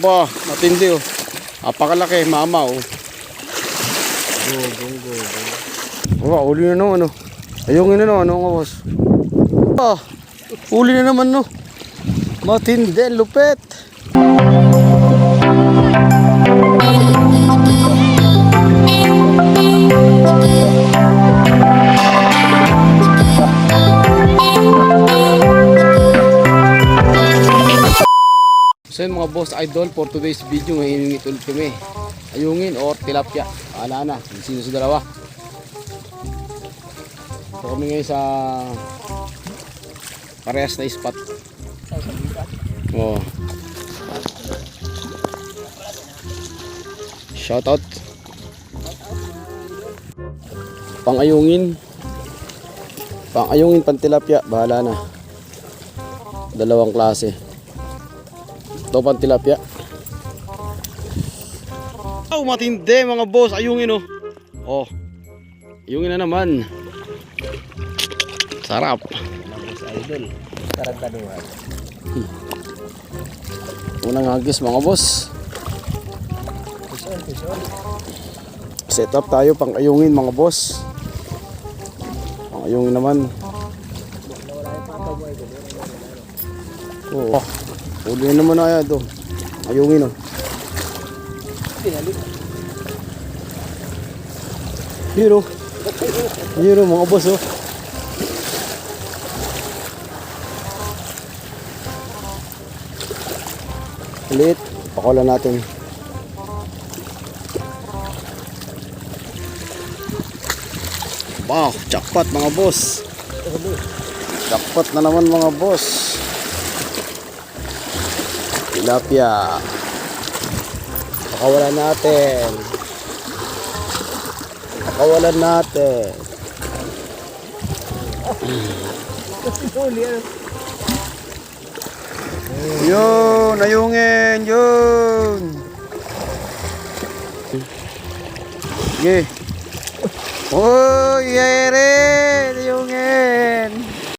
Ba, matindi oh. Apakalaki, mama oh. Gogong, gogong. Wala, uli na naman oh. Ayungin na naman, nga boss? Ah, uli na naman no. Matindi, lupet. So yun mga boss idol for today's video ngayon ulit kami. Ayungin or tilapia. Paala na. Sino sa dalawa? So kami ngayon sa parehas na spot. Oh. Shout out. Pangayungin. Pangayungin pantilapia. Bahala na. Dalawang klase. Pang tilapia. Oh, matindi mga boss. Ayungin oh. Oh. Ayungin na naman. Sarap. Boss idol. Taragtaduhan. Unang hagis mga boss. Pison, pison. Set up tayo pang ayungin mga boss. Pang ayungin naman. Oh. Uli na naman na yan ito. Ayungin. Yun oh. Yun oh mga boss oh. Ulit. Pakulan natin. Wow, jackpot mga boss. Jackpot na naman mga boss. Tilapia. Pakawalan natin. Pakawalan natin. Yun, ayungin, yun. Sige. Uy, yere.